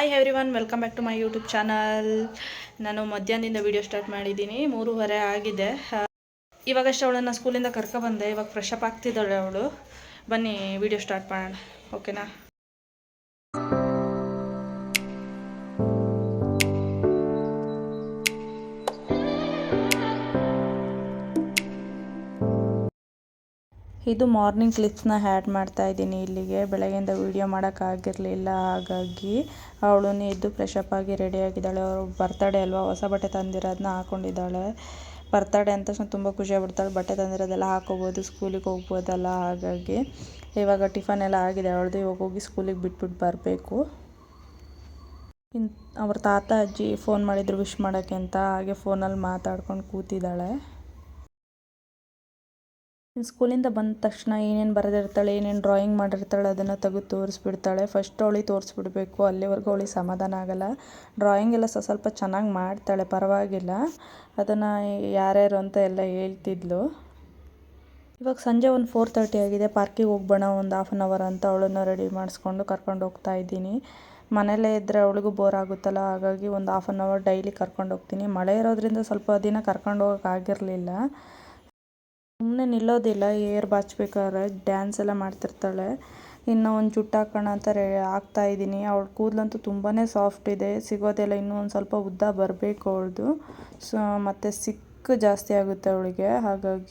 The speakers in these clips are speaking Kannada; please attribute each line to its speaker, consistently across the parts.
Speaker 1: Hi everyone welcome back to my YouTube channel ನಾನು ಮಧ್ಯಾಹ್ನದಿಂದ ವಿಡಿಯೋ ಸ್ಟಾರ್ಟ್ ಮಾಡಿದ್ದೀನಿ. ಮೂರುವರೆ ಆಗಿದೆ. ಇವಾಗಷ್ಟೇ ಅವಳನ್ನು ಸ್ಕೂಲಿಂದ ಕರ್ಕೊಬಂದೆ ಇವಾಗ ಫ್ರೆಶ್ ಅಪ್ ಆಗ್ತಿದ್ದಾಳೆ ಅವಳು. ಬನ್ನಿ ವಿಡಿಯೋ ಸ್ಟಾರ್ಟ್ ಮಾಡೋಣ. ಓಕೆನಾ ಇದು ಮಾರ್ನಿಂಗ್ ಕ್ಲಿಪ್ಸ್ನ ಆ್ಯಡ್ ಮಾಡ್ತಾ ಇದ್ದೀನಿ ಇಲ್ಲಿಗೆ. ಬೆಳಗ್ಗೆಯಿಂದ ವೀಡಿಯೋ ಮಾಡೋಕ್ಕಾಗಿರಲಿಲ್ಲ ಹಾಗಾಗಿ. ಅವಳು ಎದ್ದು ಫ್ರೆಶ್ ಅಪ್ ಆಗಿ ರೆಡಿ ಆಗಿದ್ದಾಳೆ. ಅವರು ಬರ್ತಡೇ ಅಲ್ವಾ? ಹೊಸ ಬಟ್ಟೆ ತಂದಿರೋದನ್ನ ಹಾಕ್ಕೊಂಡಿದ್ದಾಳೆ ಬರ್ತಡೇ ಅಂತ ತಕ್ಷಣ ತುಂಬ ಖುಷಿ ಆಗ್ಬಿಡ್ತಾಳೆ. ಬಟ್ಟೆ ತಂದಿರೋದೆಲ್ಲ ಹಾಕ್ಕೋಬೋದು ಸ್ಕೂಲಿಗೆ ಹೋಗ್ಬೋದಲ್ಲ ಹಾಗಾಗಿ. ಇವಾಗ ಟಿಫನ್ ಎಲ್ಲ ಆಗಿದೆ. ಅವಳದು ಇವಾಗ ಹೋಗಿ ಸ್ಕೂಲಿಗೆ ಬಿಟ್ಬಿಟ್ಟು ಬರಬೇಕು. ಅವರ ಅವ್ರ ತಾತ ಅಜ್ಜಿ ಫೋನ್ ಮಾಡಿದ್ರು ವಿಶ್ ಮಾಡೋಕ್ಕೆ ಅಂತ. ಹಾಗೆ ಫೋನಲ್ಲಿ ಮಾತಾಡ್ಕೊಂಡು ಕೂತಿದ್ದಾಳೆ. ಸ್ಕೂಲಿಂದ ಬಂದ ತಕ್ಷಣ ಏನೇನು ಬರೆದಿರ್ತಾಳೆ, ಏನೇನು ಡ್ರಾಯಿಂಗ್ ಮಾಡಿರ್ತಾಳೆ ಅದನ್ನು ತೆಗೆದು ತೋರಿಸ್ಬಿಡ್ತಾಳೆ. ಫಸ್ಟ್ ಅವಳಿಗೆ ತೋರಿಸ್ಬಿಡ್ಬೇಕು, ಅಲ್ಲಿವರೆಗೂ ಅವಳಿಗೆ ಸಮಾಧಾನ ಆಗಲ್ಲ. ಡ್ರಾಯಿಂಗ್ ಎಲ್ಲ ಸ, ಸ್ವಲ್ಪ ಚೆನ್ನಾಗಿ ಮಾಡ್ತಾಳೆ, ಪರವಾಗಿಲ್ಲ. ಅದನ್ನು ಯಾರ್ಯಾರು ಅಂತ ಎಲ್ಲ ಹೇಳ್ತಿದ್ಲು. ಇವಾಗ ಸಂಜೆ ಒಂದು ಫೋರ್ ತರ್ಟಿ ಆಗಿದೆ ಪಾರ್ಕಿಗೆ ಹೋಗ್ಬೋಣ ಒಂದು ಹಾಫ್ ಆನ್ ಅವರ್ ಅಂತ ಅವಳನ್ನು ರೆಡಿ ಮಾಡಿಸ್ಕೊಂಡು ಕರ್ಕೊಂಡು ಹೋಗ್ತಾ ಇದ್ದೀನಿ. ಮನೇಲೇ ಇದ್ದರೆ ಅವಳಿಗೂ ಬೋರ್ ಆಗುತ್ತಲ್ಲ, ಹಾಗಾಗಿ ಒಂದು ಹಾಫ್ ಆನ್ ಅವರ್ ಡೈಲಿ ಕರ್ಕೊಂಡು ಹೋಗ್ತೀನಿ. ಮಳೆ ಇರೋದ್ರಿಂದ ಸ್ವಲ್ಪ ದಿನ ಕರ್ಕೊಂಡು ಹೋಗೋಕ್ಕಾಗಿರಲಿಲ್ಲ ಸುಮ್ಮನೆ ನಿಲ್ಲೋದಿಲ್ಲ, ಏರ್ ಬಾಚ್ಬೇಕಾದ್ರೆ ಡ್ಯಾನ್ಸ್ ಎಲ್ಲ ಮಾಡ್ತಿರ್ತಾಳೆ. ಇನ್ನು ಒಂದು ಜುಟ್ಟು ಹಾಕೋಣ ಅಂತ ರೇ, ಹಾಕ್ತಾ ಇದ್ದೀನಿ. ಅವಳ ಕೂದಲಂತೂ ತುಂಬಾ ಸಾಫ್ಟ್ ಇದೆ. ಸಿಗೋದೆಲ್ಲ ಇನ್ನೂ ಒಂದು ಸ್ವಲ್ಪ ಉದ್ದ ಬರಬೇಕು ಅವಳದು. ಸೊ ಮತ್ತು ಸಿಕ್ಕು ಜಾಸ್ತಿ ಆಗುತ್ತೆ ಅವಳಿಗೆ. ಹಾಗಾಗಿ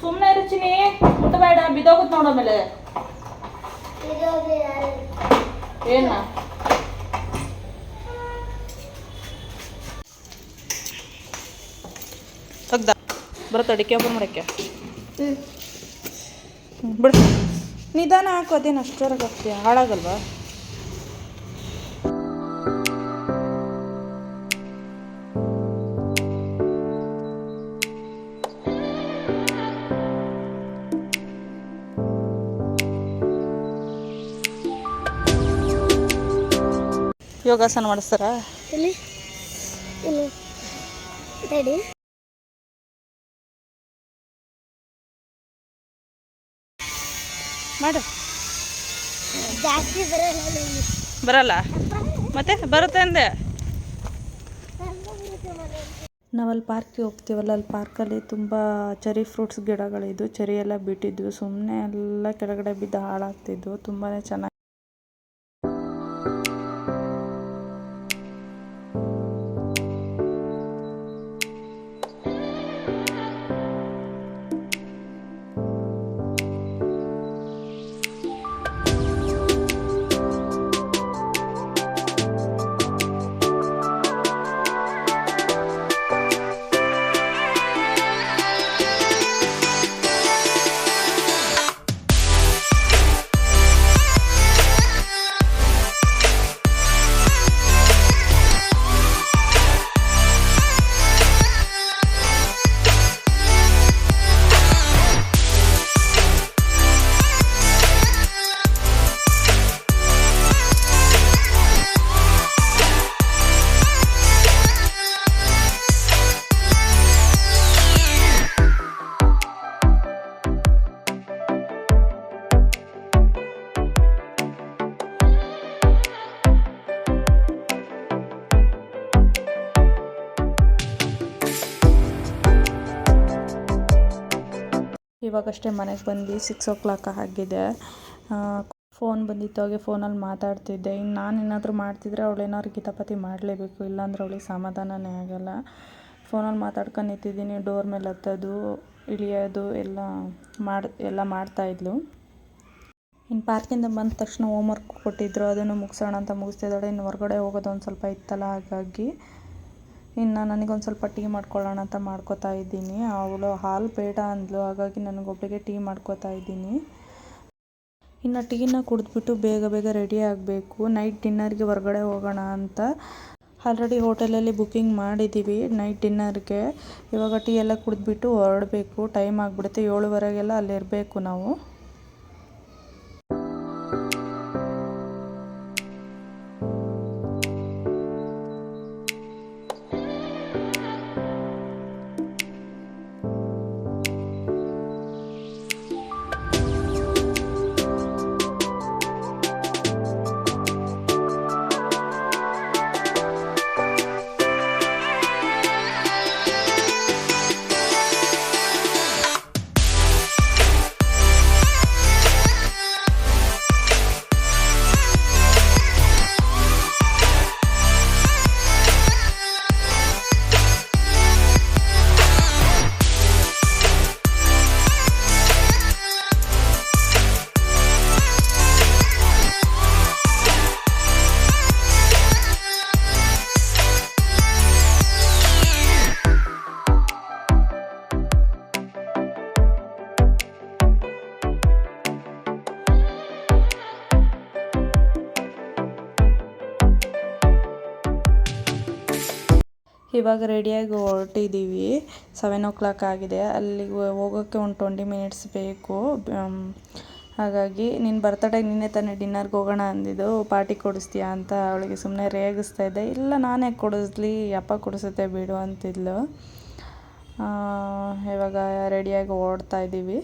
Speaker 1: ಸುಮ್ಮನೆ ರುಚಿನಿ ಮುಟ್ಟಬೇಡ ಬಿದ್ದೋಗುತ್ತೆ ನೋಡು ಆಮೇಲೆ. ಏನ? ತೆಗ್ದ. ಬರುತ್ತೆ ಅಡಿಕೆ ಓಪನ್ ಮಾಡಕ್ಕೆ. ಬಿಡು. ನಿಧಾನ ಹಾಕೋದೇನು ಅದೇನು ಅಷ್ಟರೊಳಗೆ ಹಾಕ್ತೀಯ? ಹಾಳಾಗಲ್ವಾ? ಯೋಗಾಸನ ಮಾಡಿಸ್ತಾರಾ?
Speaker 2: ಇಲ್ಲಿ. ಇಲ್ಲಿ. ತಡಿ
Speaker 1: ಮಾಡು.
Speaker 2: ಜಾಸ್ತಿ ಬರಲ್ಲ.
Speaker 1: ಬರಲ್ಲ? ಮತ್ತೆ ಬರುತ್ತೆ ಅಂದೆ. ನಾವಲ್ಲಿ ಪಾರ್ಕ್ಗೆ ಹೋಗ್ತೀವಲ್ಲ ಅಲ್ಲಿ ಪಾರ್ಕಲ್ಲಿ ತುಂಬ ಚೆರಿ ಫ್ರೂಟ್ಸ್ ಗಿಡಗಳಿದ್ವು ಚೆರಿ ಎಲ್ಲ ಬಿಟ್ಟಿದ್ವು ಸುಮ್ಮನೆ ಎಲ್ಲ ಕೆಳಗಡೆ ಬಿದ್ದು ಹಾಳಾಗ್ತಿದ್ವು ತುಂಬಾ ಚೆನ್ನಾಗಿ ಇವಾಗಷ್ಟೇ ಮನೆಗೆ ಬಂದು ಸಿಕ್ಸ್ ಓ ಕ್ಲಾಕ್ ಆಗಿದೆ ಫೋನ್ ಬಂದಿತ್ತು, ಹಾಗೆ ಫೋನಲ್ಲಿ ಮಾತಾಡ್ತಿದ್ದೆ. ಇನ್ನು ನಾನು ಏನಾದರೂ ಮಾಡ್ತಿದ್ರೆ ಅವಳು ಏನಾದ್ರು ಕಿತಾಪತಿ ಮಾಡಲೇಬೇಕು, ಇಲ್ಲಾಂದ್ರೆ ಅವಳಿಗೆ ಸಮಾಧಾನನೇ ಆಗೋಲ್ಲ. ಫೋನಲ್ಲಿ ಮಾತಾಡ್ಕೊಂಡು ನಿಂತಿದ್ದೀನಿ ಡೋರ್ ಮೇಲೆ ಹತ್ತೋದು, ಇಳಿಯೋದು, ಎಲ್ಲ ಮಾಡಿ, ಎಲ್ಲ ಮಾಡ್ತಾಯಿದ್ಲು ಇನ್ನು ಪಾರ್ಕಿಂದ ಬಂದ ತಕ್ಷಣ ಹೋಮ್ವರ್ಕ್ ಕೊಟ್ಟಿದ್ರು, ಅದನ್ನು ಮುಗಿಸೋಣ ಅಂತ ಮುಗಿಸ್ತಿದ್ದಾಳೆ. ಇನ್ನು ಹೊರಗಡೆ ಹೋಗೋದು ಒಂದು ಸ್ವಲ್ಪ ಇತ್ತಲ್ಲ, ಹಾಗಾಗಿ. ಇನ್ನು ನನಗೊಂದು ಸ್ವಲ್ಪ ಟೀ ಮಾಡ್ಕೊಳ್ಳೋಣ ಅಂತ ಮಾಡ್ಕೋತಾ ಇದ್ದೀನಿ. ಅವಳು ಹಾಲು ಬೇಡ ಅಂದಳು ಹಾಗಾಗಿ ನನಗೊಬ್ಬಳಿಗೆ ಟೀ ಮಾಡ್ಕೋತಾ ಇದ್ದೀನಿ. ಇನ್ನು ಟೀನ ಕುಡಿದ್ಬಿಟ್ಟು ಬೇಗ ಬೇಗ ರೆಡಿ ಆಗಬೇಕು. ನೈಟ್ ಡಿನ್ನರ್ಗೆ ಹೊರಗಡೆ ಹೋಗೋಣ ಅಂತ ಆಲ್ರೆಡಿ ಹೋಟೆಲಲ್ಲಿ ಬುಕ್ಕಿಂಗ್ ಮಾಡಿದ್ದೀವಿ ನೈಟ್ ಡಿನ್ನರ್ಗೆ ಇವಾಗ ಟೀ ಎಲ್ಲ ಕುಡಿದ್ಬಿಟ್ಟು ಹೊರಡಬೇಕು. ಟೈಮ್ ಆಗಿಬಿಡುತ್ತೆ ಏಳುವರೆಗೆಲ್ಲ ಅಲ್ಲಿರಬೇಕು ನಾವು. ಇವಾಗ ರೆಡಿಯಾಗಿ ಹೊರಟಿದ್ದೀವಿ ಸೆವೆನ್ ಓ ಕ್ಲಾಕ್ ಆಗಿದೆ. ಅಲ್ಲಿಗೆ ಹೋಗೋಕ್ಕೆ ಒಂದು ಟ್ವೆಂಟಿ ಮಿನಿಟ್ಸ್ ಬೇಕು. ಹಾಗಾಗಿ ನಿನ್ನ ಬರ್ತಡೇಗೆ ನಿನ್ನೆ ತಾನೇ ಡಿನ್ನರ್ಗೆ ಹೋಗೋಣ ಅಂದಿದ್ದು. ಪಾರ್ಟಿ ಕೊಡಿಸ್ತೀಯಾ ಅಂತ ಅವಳಿಗೆ ಸುಮ್ಮನೆ ರೇಗಿಸ್ತಾ ಇದ್ದೆ. ಇಲ್ಲ, ನಾನೇ ಕೊಡಿಸ್ಲಿ, ಅಪ್ಪ ಕೊಡಿಸುತ್ತೆ ಬಿಡು ಅಂತಿದ್ಲು. ಇವಾಗ ರೆಡಿಯಾಗಿ ಓಡ್ತಾ ಇದ್ದೀವಿ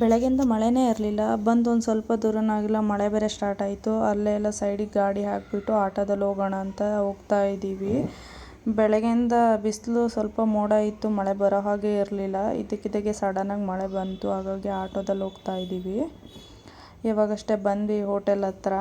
Speaker 1: ಬೆಳಗ್ಗೆಯಿಂದ ಮಳೆನೇ ಇರಲಿಲ್ಲ. ಬಂದು ಒಂದು ಸ್ವಲ್ಪ ದೂರನಾಗಿಲ್ಲ ಮಳೆ ಬೇರೆ ಸ್ಟಾರ್ಟ್ ಆಯಿತು. ಅಲ್ಲೇ ಎಲ್ಲ ಸೈಡಿಗೆ ಗಾಡಿ ಹಾಕಿಬಿಟ್ಟು ಆಟೋದಲ್ಲಿ ಹೋಗೋಣ ಅಂತ ಹೋಗ್ತಾ ಇದ್ದೀವಿ. ಬೆಳಗ್ಗೆಯಿಂದ ಬಿಸಿಲು ಸ್ವಲ್ಪ ಮೋಡ ಇತ್ತು. ಮಳೆ ಬರೋ ಹಾಗೆ ಇರಲಿಲ್ಲ. ಇದ್ದಕ್ಕಿದ್ದಾಗೆ ಸಡನ್ನಾಗಿ ಮಳೆ ಬಂತು. ಹಾಗಾಗಿ ಆಟೋದಲ್ಲಿ ಹೋಗ್ತಾ ಇದ್ದೀವಿ. ಇವಾಗಷ್ಟೇ ಬಂದ್ವಿ ಹೋಟೆಲ್ ಹತ್ರ.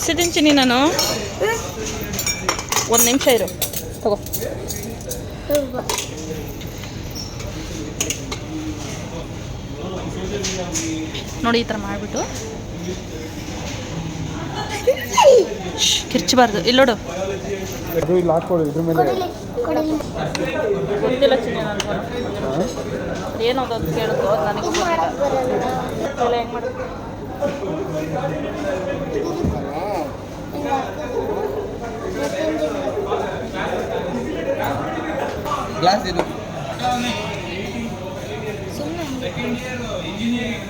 Speaker 1: ಒರೆಸಿದ್ದೀನಿ ಚಿನ್ನಿ ನಾನು. ಒಂದು ನಿಮಿಷ ಇರು. ತಗೋ. ನೋಡಿ ಈ ಥರ ಮಾಡಿಬಿಟ್ಟು. ಕಿರ್ಚಬಾರ್ದು. ನೋಡು.
Speaker 3: ಇದು ಇಲ್ಲಿ ಹಾಕೊಳ್ಳಿ ಇದ್ರ ಮೇಲೆ.
Speaker 1: ಗೊತ್ತಿಲ್ಲ ಚಿನ್ನಿ ನನಗೂ ಏನದು ಅಂತ ಕೇಳಿದ್ರು ಅದು ನನಗೂ ಗೊತ್ತಿಲ್ಲ. ಹೆಂಗೆ ಮಾಡೋದು
Speaker 3: గ్లాస్ ఇది సున్నా సెకండ్ ఇయర్ ఇంజనీరింగ్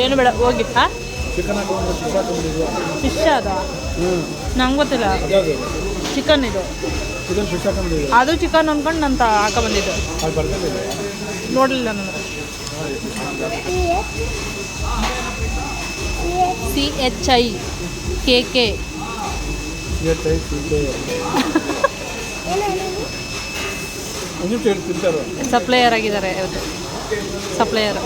Speaker 1: ಏನು ಬೇಡ ಹೋಗಿ ಹಾಂ?
Speaker 3: ಫಿಶ್
Speaker 1: ಅದ? ನಂಗೆ ಗೊತ್ತಿಲ್ಲ. ಚಿಕನ್ ಇದು. ಅದು ಚಿಕನ್ ಅಂದ್ಕೊಂಡು ನಾನು ತ ಹಾಕೊಂಬಂದಿದ್ದು
Speaker 3: ಬಂದಿದ್ದು.
Speaker 1: ನೋಡಲಿಲ್ಲ ನಾನು. C H I K K supplier ಆಗಿದ್ದಾರೆ ಇವತ್ತು. ಸಪ್ಲೈಯರ್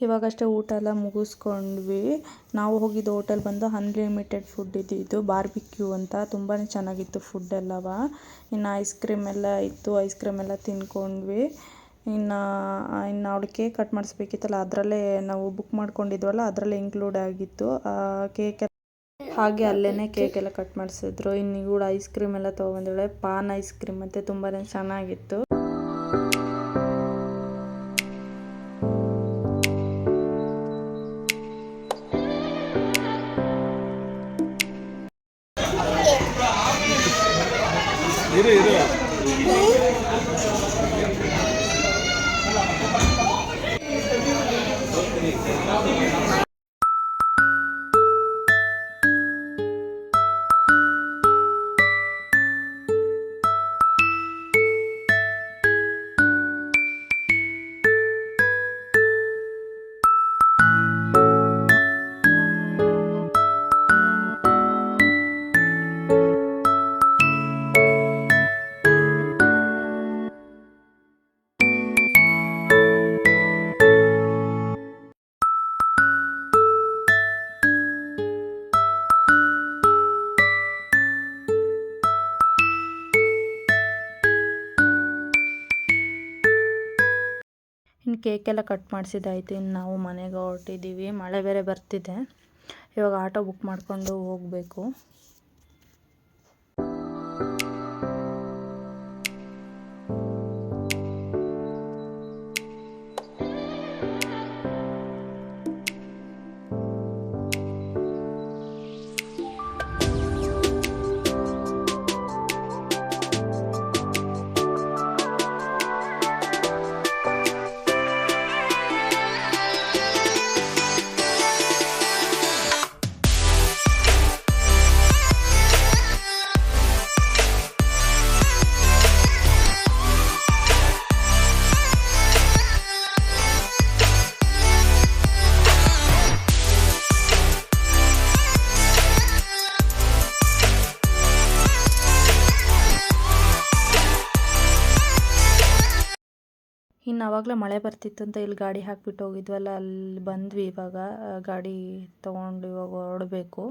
Speaker 1: ಇವಾಗಷ್ಟೇ ಊಟ ಎಲ್ಲ ಮುಗಿಸ್ಕೊಂಡ್ವಿ. ನಾವು ಹೋಗಿದ್ದು ಹೋಟೆಲ್ ಬಂದು ಅನ್ಲಿಮಿಟೆಡ್ ಫುಡ್ ಇದ್ದಿದ್ದು ಬಾರ್ಬಿಕ್ಯೂ ಅಂತ. ತುಂಬಾ ಚೆನ್ನಾಗಿತ್ತು ಫುಡ್ ಎಲ್ಲವ. ಇನ್ನು ಐಸ್ ಕ್ರೀಮ್ ಎಲ್ಲ ಇತ್ತು ಐಸ್ ಕ್ರೀಮ್ ಎಲ್ಲ ತಿನ್ಕೊಂಡ್ವಿ. ಇನ್ನು ಇನ್ನು ಅವಳು ಕೇಕ್ ಕಟ್ ಮಾಡಿಸ್ಬೇಕಿತ್ತಲ್ಲ, ಅದರಲ್ಲೇ ನಾವು ಬುಕ್ ಮಾಡ್ಕೊಂಡಿದ್ವಲ್ಲ, ಅದರಲ್ಲೇ ಇನ್ಕ್ಲೂಡ್ ಆಗಿತ್ತು. ಕೇಕ್ ಹಾಗೆ ಅಲ್ಲೇ ಕೇಕ್ ಎಲ್ಲ ಕಟ್ ಮಾಡಿಸಿದ್ರು. ಇನ್ನು ಇವಳು ಐಸ್ ಕ್ರೀಮ್ ಎಲ್ಲ ತೊಗೊಬಂದಿದ್ದಾಳೆ ಪಾನ್ ಐಸ್ ಕ್ರೀಮ್ ಅಂತೆ ತುಂಬಾ ಚೆನ್ನಾಗಿತ್ತು. ಕೇಕೆಲ್ಲ ಕಟ್ ಮಾಡಿಸಿದ್ದಾಯ್ತು. ಇನ್ನು ನಾವು ಮನೆಗೆ ಹೊರಟಿದ್ದೀವಿ. ಮಳೆ ಬೇರೆ ಬರ್ತಿದೆ. ಇವಾಗ ಆಟೋ ಬುಕ್ ಮಾಡಿಕೊಂಡು ಹೋಗಬೇಕು. ಆವಾಗಲೇ ಮಳೆ ಬರ್ತಿತ್ತು ಅಂತ ಇಲ್ಲಿ ಗಾಡಿ ಹಾಕಿಬಿಟ್ಟು ಹೋಗಿದ್ವಲ್ಲ, ಅಲ್ಲಿ ಬಂದ್ವಿ ಇವಾಗ ಗಾಡಿ ತೊಗೊಂಡು ಇವಾಗ ಹೊರಡಬೇಕು.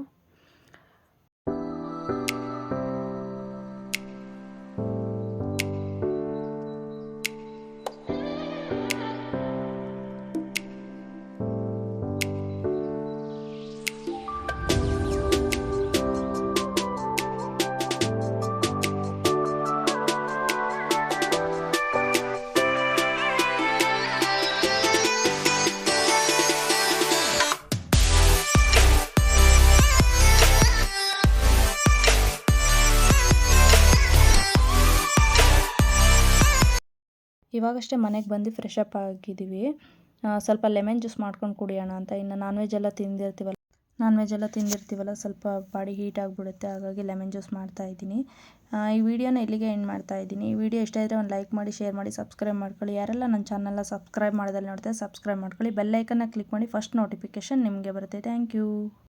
Speaker 1: ಇವಾಗಷ್ಟೇ ಮನೆಗೆ ಬಂದು ಫ್ರೆಶ್ ಅಪ್ ಆಗಿದ್ದೀವಿ. ಸ್ವಲ್ಪ ಲೆಮನ್ ಜ್ಯೂಸ್ ಮಾಡ್ಕೊಂಡು ಕುಡಿಯೋಣ ಅಂತ. ಇನ್ನು ನಾನ್ ವೆಜ್ ಎಲ್ಲ ತಿಂದಿರ್ತೀವಲ್ಲ ನಾನ್ ವೆಜ್ ಎಲ್ಲ ತಿಂದಿರ್ತೀವಲ್ಲ, ಸ್ವಲ್ಪ ಬಾಡಿ ಹೀಟ್ ಆಗಿಬಿಡುತ್ತೆ, ಹಾಗಾಗಿ ಲೆಮನ್ ಜ್ಯೂಸ್ ಮಾಡ್ತಾ ಇದ್ದೀನಿ. ಈ ವಿಡಿಯೋನ ಇಲ್ಲಿಗೆ ಎಂಡ್ ಮಾಡ್ತಾ ಇದ್ದೀನಿ. ಈ ವಿಡಿಯೋ ಇಷ್ಟ ಇದ್ದರೆ ಒಂದು ಲೈಕ್ ಮಾಡಿ ಶೇರ್ ಮಾಡಿ ಸಬ್ಸ್ಕ್ರೈಬ್ ಮಾಡ್ಕೊಳ್ಳಿ. ಯಾರೆಲ್ಲ ನನ್ನ ಚಾನಲ್ನ ಸಬ್ಸ್ಕ್ರೈಬ್ ಮಾಡೋದಲ್ಲಿ ನೋಡ್ತಾರೆ ಸಬ್ಸ್ಕ್ರೈಬ್ ಮಾಡ್ಕೊಳ್ಳಿ. ಬೆಲ್ಲೈಕನ್ನ ಕ್ಲಿಕ್ ಮಾಡಿ ಫಸ್ಟ್ ನೋಟಿಫಿಕೇಷನ್ ನಿಮಗೆ ಬರುತ್ತೆ. Thank you